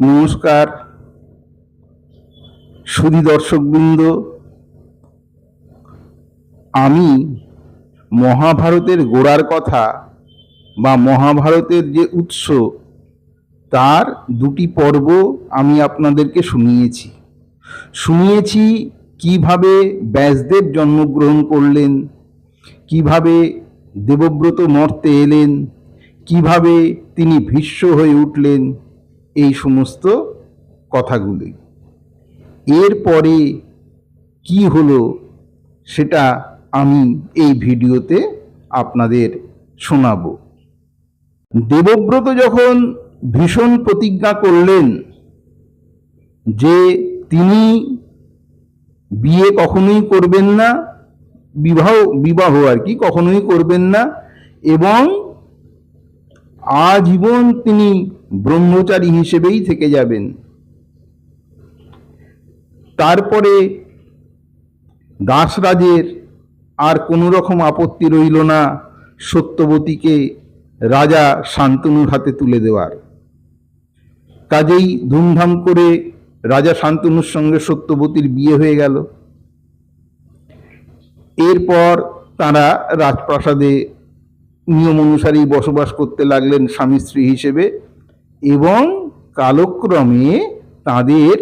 নমস্কার। সুধী দর্শকবৃন্দ, আমি মহাভারতের গোড়ার কথা বা মহাভারতের যে উৎস, তার দুটি পর্ব আমি আপনাদেরকে শুনিয়েছি। শুনিয়েছি কীভাবে ব্যাসদেব জন্মগ্রহণ করলেন, কীভাবে দেবব্রত মর্তে এলেন, কীভাবে তিনি ভীষ্ম হয়ে উঠলেন এই সমস্ত কথাগুলি। এরপরে কি হলো সেটা আমি এই ভিডিওতে আপনাদের শোনাবো। দেবব্রত যখন ভীষণ প্রতিজ্ঞা করলেন যে তিনি বিয়ে কখনোই করবেন না, বিবাহ বিবাহ আর কি কখনোই করবেন না এবং আজীবন তিনি ব্রহ্মচারী হিসেবেই থেকে যাবেন। তারপরে দাসরাজের আর কোনো রকম আপত্তি রইল না সত্যবতীকে রাজা শান্তনুর হাতে তুলে দেওয়ার। কাজেই ধুমধাম করে রাজা শান্তনুর সঙ্গে সত্যবতীর বিয়ে হয়ে গেল। এরপর তারা রাজপ্রাসাদে নিয়ম অনুসারেই বসবাস করতে লাগলেন স্বামী স্ত্রী হিসেবে এবং কালক্রমে তাদের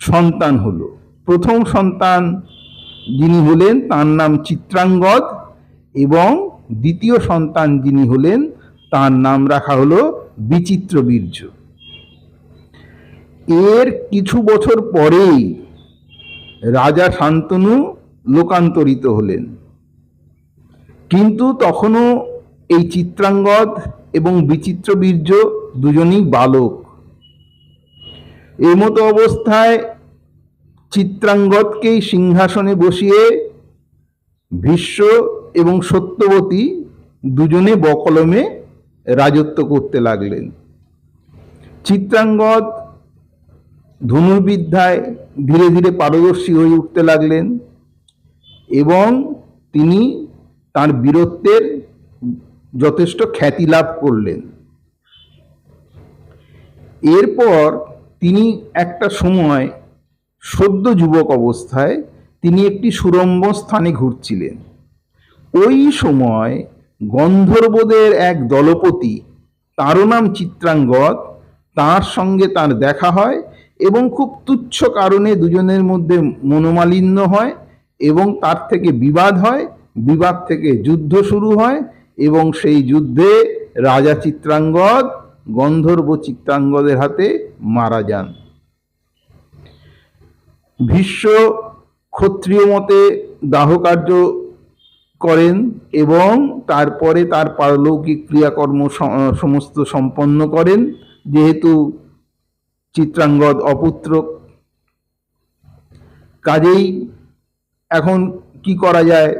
সন্তান হলো। প্রথম সন্তান যিনি হলেন তার নাম চিত্রাঙ্গদ এবং দ্বিতীয় সন্তান যিনি হলেন তার নাম রাখা হলো বিচিত্র বীর্য এর কিছু বছর পরেই রাজা শান্তনু লোকান্তরিত হলেন। কিন্তু তখনও এই চিত্রাঙ্গদ এবং বিচিত্র বীর্য দুজনই বালক। এই মতো অবস্থায় চিত্রাঙ্গদকেই সিংহাসনে বসিয়ে ভীষ্ম এবং সত্যবতী দুজনে বকলমে রাজত্ব করতে লাগলেন। চিত্রাঙ্গদ ধনুর্বিদ্যায় ধীরে ধীরে পারদর্শী হয়ে উঠতে লাগলেন এবং তিনি তার বীরত্বের যথেষ্ট খ্যাতি লাভ করলেন। এরপর তিনি একটা সময় সদ্য যুবক অবস্থায় তিনি একটি সুরম্য স্থানে ঘুরছিলেন। ওই সময় গন্ধর্বদের এক দলপতি তারও নাম চিত্রাঙ্গদ, তার সঙ্গে তার দেখা হয় এবং খুব তুচ্ছ কারণে দুজনের মধ্যে মনোমালিন্য হয় এবং তার থেকে বিবাদ হয়। বিবাদ থেকে যুদ্ধ শুরু হয় এবং সেই যুদ্ধে রাজা চিত্রাঙ্গদ, গন্ধর্ব চিত্রাঙ্গদের হাতে মারা যান। ভীষ্ম ক্ষত্রিয় মতে দাহকার্য করেন এবং তারপরে তার পারলৌকিক ক্রিয়াকর্ম সমস্ত সম্পন্ন করেন। যেহেতু চিত্রাঙ্গদ অপুত্র, কাজেই এখন কি করা যায়?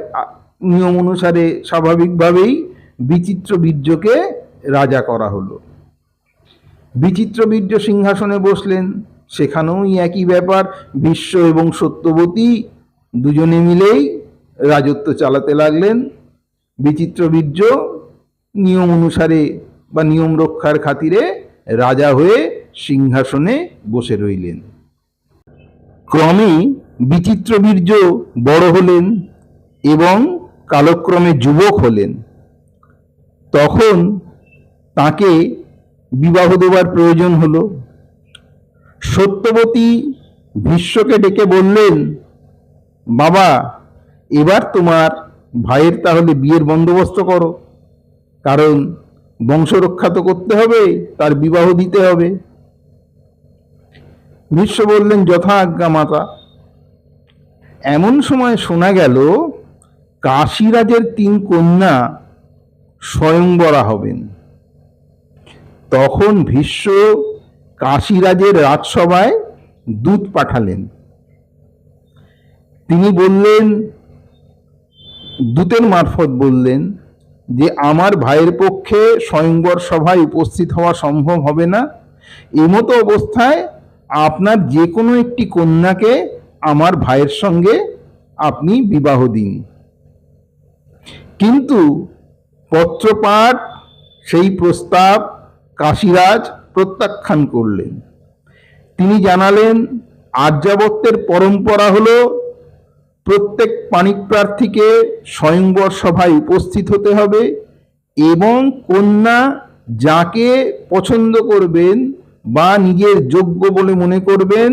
নিয়ম অনুসারে স্বাভাবিকভাবেই বিচিত্র বীর্যকে রাজা করা হলো। বিচিত্র বীর্য সিংহাসনে বসলেন। সেখানেও একই ব্যাপার, বিশ্ব এবং সত্যবতী দুজনে মিলেই রাজত্ব চালাতে লাগলেন। বিচিত্র বীর্য নিয়ম অনুসারে বা নিয়ম রক্ষার খাতিরে রাজা হয়ে সিংহাসনে বসে রইলেন। ক্রমে বিচিত্র বীর্য বড় হলেন এবং কালক্রমে যুবক হলেন। তখন তাকে বিবাহ দেওয়ার প্রয়োজন হলো। সত্যবতী ভীষ্মকে ডেকে বললেন, বাবা, এবার তোমার ভাইয়ের তাহলে বিয়ের বন্দোবস্ত করো। কারণ বংশরক্ষা তো করতে হবে, তার বিবাহ দিতে হবে। ভীষ্ম বললেন যথা আজ্ঞা মাতা, এমন সময় শোনা গেল কাশীরাজের তিন কন্যা স্বয়ংবরা হবেন। তখন ভীষ্ম কাশীরাজের রাজসভায় দূত পাঠালেন। তিনি বললেন, দূতের মারফত বললেন যে, আমার ভাইয়ের পক্ষে স্বয়ংবর সভায় উপস্থিত হওয়া সম্ভব হবে না। এমতো অবস্থায় আপনার যে কোনো একটি কন্যাকে আমার ভাইয়ের সঙ্গে আপনি বিবাহ দিন। কিন্তু পত্রপাঠ, সেই প্রস্তাব কাশীরাজ প্রত্যাখ্যান করলেন। তিনি জানালেন, আর্যাবত্যের পরম্পরা হল, প্রত্যেক পাণিক প্রার্থীকে স্বয়ংবর সভায় উপস্থিত হতে হবে এবং কন্যা যাকে পছন্দ করবেন বা নিজের যোগ্য বলে মনে করবেন,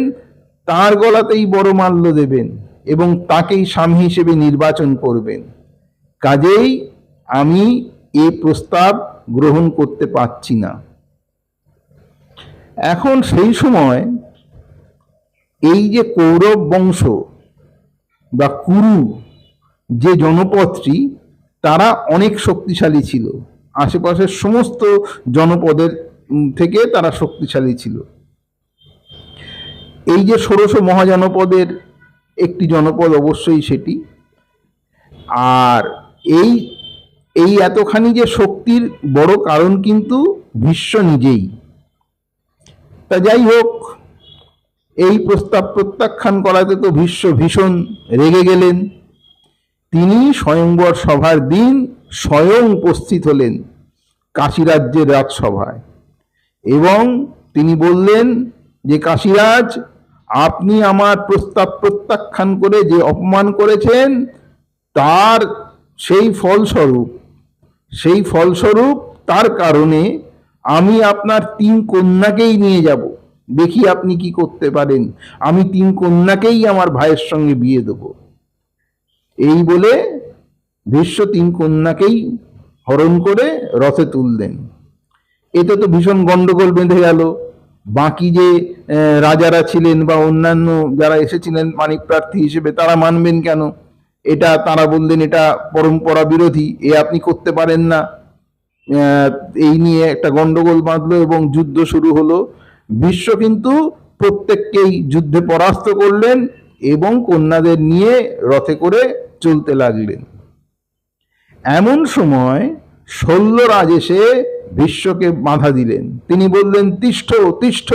তার গলাতেই বড় মাল্য দেবেন এবং তাকেই স্বামী হিসেবে নির্বাচন করবেন। কাজেই আমি এ প্রস্তাব গ্রহণ করতে পারছি না। এখন সেই সময় এই যে কৌরব বংশ বা কুরু যে জনপদটি, তারা অনেক শক্তিশালী ছিল। আশেপাশের সমস্ত জনপদের থেকে তারা শক্তিশালী ছিল। এই যে ষোড়শ মহাজনপদের একটি জনপদ অবশ্যই সেটি। আর এই এই এতখানি যে শক্তির বড় কারণ কিন্তু ভীষ্ম নিজেই। তা যাই হোক, এই প্রস্তাব প্রত্যাখ্যান করাতে তো ভীষ্ম ভীষণ রেগে গেলেন। তিনি স্বয়ংবর সভার দিন স্বয়ং উপস্থিত হলেন কাশীরাজ্যের রাজসভায়। এবং তিনি বললেন যে, কাশীরাজ, আপনি আমার প্রস্তাব প্রত্যাখ্যান করে যে অপমান করেছেন, তার সেই ফলস্বরূপ সেই ফলস্বরূপ তার কারণে আমি আপনার তিন কন্যাকেই নিয়ে যাব। দেখি আপনি কি করতে পারেন। আমি তিন কন্যাকেই আমার ভাইয়ের সঙ্গে বিয়ে দেব। এই বলে ভীষ্ম তিন কন্যাকেই হরণ করে রথে তুললেন। এতে তো ভীষণ গন্ডগোল বেঁধে গেল। বাকি যে রাজারা ছিলেন বা অন্যান্য যারা এসেছিলেন মানিক প্রার্থী হিসেবে তারা মানবেন কেন? এটা তারা বললেন এটা পরম্পরা বিরোধী, এ আপনি করতে পারেন না। এই নিয়ে একটা গন্ডগোল বাঁধলো এবং যুদ্ধ শুরু হলো। বিশ্ব কিন্তু প্রত্যেককেই যুদ্ধে পরাস্ত করলেন এবং কন্যাদের নিয়ে রথে করে চলতে লাগলেন। এমন সময় শল্যরাজ এসে বিশ্বকে বাধা দিলেন। তিনি বললেন, তিষ্ঠ তিষ্ঠ,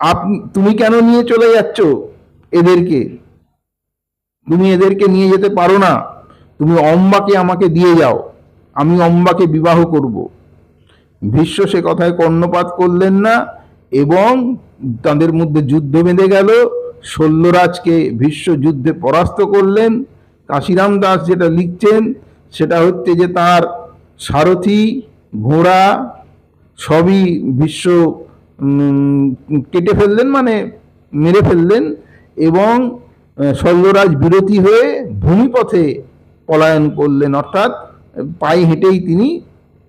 আপনি, তুমি কেন নিয়ে চলে যাচ্ছ এদেরকে? তুমি এদেরকে নিয়ে যেতে পারো না। তুমি অম্বাকে আমাকে দিয়ে যাও। আমি অম্বাকে বিবাহ করব। ভীষ্ম সে কথায় কর্ণপাত করলেন না এবং তাদের মধ্যে যুদ্ধ বেঁধে গেল। শল্যরাজকে ভীষ্ম যুদ্ধে পরাস্ত করলেন। কাশিরাম দাস যেটা লিখছেন সেটা হচ্ছে যে তার সারথি ঘোড়া সবই উম, কেটে ফেললেন মানে মেরে ফেললেন এবং শল্যরাজ বিরতি হয়ে ভূমিপথে পলায়ন করলেন, অর্থাৎ পায়ে হেঁটেই তিনি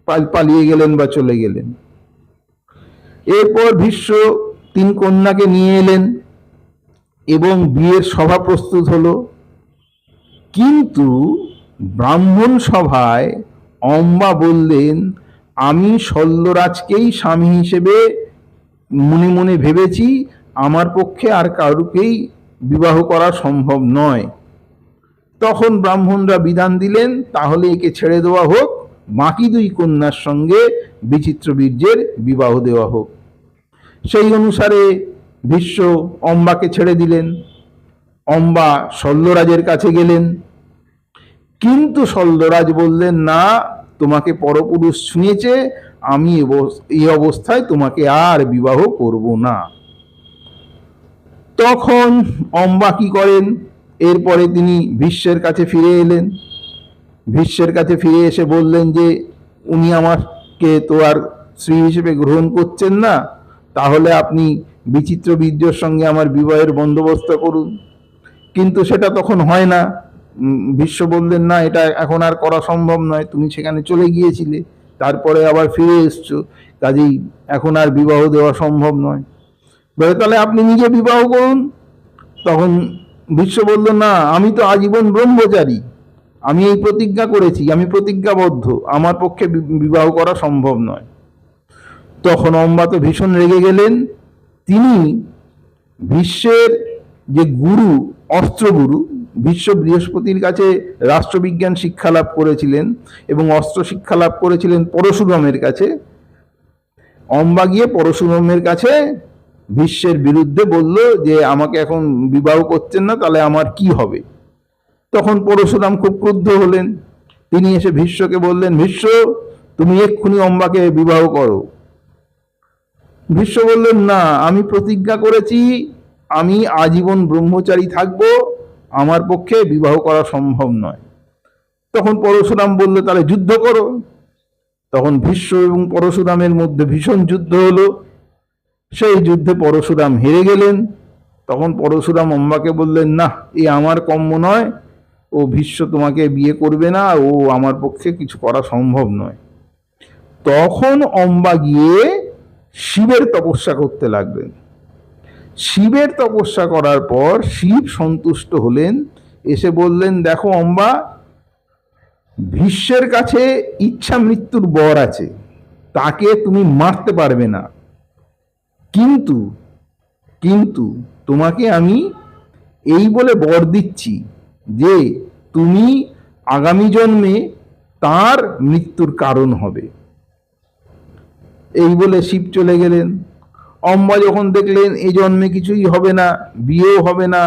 পাল- পালিয়ে গেলেন বা চলে গেলেন। এরপর ভীষ্ম তিন কন্যাকে নিয়ে এলেন এবং বিয়ের সভা প্রস্তুত হলো। কিন্তু ব্রাহ্মণ সভায় অম্বা বললেন, আমি শল্যরাজকেই স্বামী হিসেবে মনে মনে ভেবেছি, আমার পক্ষে আর কারুকেই বিবাহ করা সম্ভব নয়। তখন ব্রাহ্মণরা বিধান দিলেন, তাহলে একে ছেড়ে দেওয়া হোক, বাকি দুই কন্যার সঙ্গে বিচিত্র বীর্যের বিবাহ দেওয়া হোক। সেই অনুসারে ভীষ্ম অম্বাকে ছেড়ে দিলেন। অম্বা শল্যরাজের কাছে গেলেন। কিন্তু শল্যরাজ বললেন, না, তোমাকে পরপুরুষ ছুঁয়েছে আমি এই অবস্থায় তোমাকে আর বিবাহ করব না। তখন অম্বা কি করেন? এরপরে তিনি ভীষ্মের কাছে ফিরে এলেন। ভীষ্মের কাছে ফিরে এসে বললেন যে, উনি আমাকে তো আর স্ত্রী হিসেবে গ্রহণ করছেন না। তাহলে আপনি বিচিত্র বীর্যর সঙ্গে আমার বিবাহের বন্দোবস্ত করুন। কিন্তু সেটা তখন হয় না। ভীষ্ম বললেন, না, এটা এখন আর করা সম্ভব নয়। তুমি সেখানে চলে গিয়েছিলে। তারপরে আবার ফিরে এসছো। কাজেই এখন আর বিবাহ দেওয়া সম্ভব নয়। বলে, তাহলে আপনি নিজে বিবাহ করুন। তখন ভীষ্ম বলল, না, আমি তো আজীবন ব্রহ্মচারী। আমি এই প্রতিজ্ঞা করেছি, আমি প্রতিজ্ঞাবদ্ধ। আমার পক্ষে বিবাহ করা সম্ভব নয়। তখন অম্বা তো ভীষণ রেগে গেলেন। তিনি বিশ্বের যে গুরু অস্ত্রগুরু বিশ্ব বৃহস্পতির কাছে রাষ্ট্রবিজ্ঞান শিক্ষা লাভ করেছিলেন এবং অস্ত্র শিক্ষা লাভ করেছিলেন পরশুরামের কাছে। অম্বা গিয়ে পরশুরামের কাছে বিশ্বের বিরুদ্ধে বলল যে আমাকে এখন বিবাহ করছেন না, তাহলে আমার কি হবে? তখন পরশুরাম খুব ক্রুদ্ধ হলেন। তিনি এসে ভীষ্মকে বললেন, ভীষ্ম, তুমি এক্ষুনি অম্বাকে বিবাহ করো। ভীষ্ম বললেন, না, আমি প্রতিজ্ঞা করেছি, আমি আজীবন ব্রহ্মচারী থাকব, আমার পক্ষে বিবাহ করা সম্ভব নয়। তখন পরশুরাম বলল, তাহলে যুদ্ধ করো। তখন ভীষ্ম এবং পরশুরামের মধ্যে ভীষণ যুদ্ধ হলো। সেই যুদ্ধে পরশুরাম হেরে গেলেন। তখন পরশুরাম অম্বাকে বললেন, না, এ আমার কম্য নয়। ও ভীষ্ম তোমাকে বিয়ে করবে না। ও আমার পক্ষে কিছু করা সম্ভব নয়। তখন অম্বা গিয়ে শিবের তপস্যা করতে লাগলেন। শিবের তপস্যা করার পর শিব সন্তুষ্ট হলেন। এসে বললেন, দেখো অম্বা, ভীষ্মের কাছে ইচ্ছা মৃত্যুর বর আছে। তাকে তুমি মারতে পারবে না। কিন্তু কিন্তু তোমাকে আমি এই বলে বর দিচ্ছি যে তুমি আগামী জন্মে তার মৃত্যুর কারণ হবে। এই বলে শিব চলে গেলেন। অম্বা যখন দেখলেন এই জন্মে কিছুই হবে না, বিয়েও হবে না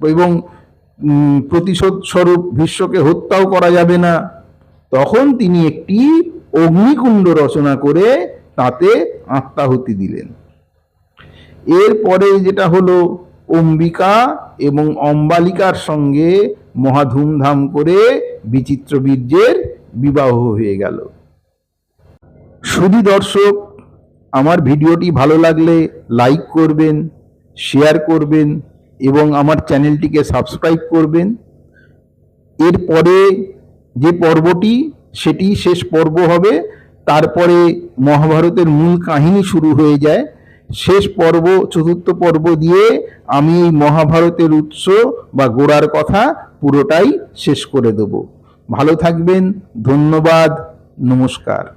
এবং প্রতিশোধ স্বরূপ ভীষ্মকে হত্যাও করা যাবে না, তখন তিনি একটি অগ্নিকুণ্ড রচনা করে তাতে আত্মাহুতি দিলেন। এরপরে যেটা হলো, অম্বিকা এবং অম্বালিকার সঙ্গে মহা ধুমধাম করে বিচিত্র বীর্যের বিবাহ হয়ে গেল। শুধু দর্শক, আমার ভিডিওটি ভালো লাগলে লাইক করবেন, শেয়ার করবেন এবং আমার চ্যানেলটিকে সাবস্ক্রাইব করবেন। এরপরে যে পর্বটি, সেটি শেষ পর্ব হবে। তারপরে মহাভারতের মূল কাহিনী শুরু হয়ে যায়। শেষ পর্ব, চতুর্থ পর্ব দিয়ে আমি এই মহাভারতের উৎস বা গোড়ার কথা পুরোটাই শেষ করে দেব। ভালো থাকবেন, ধন্যবাদ, নমস্কার।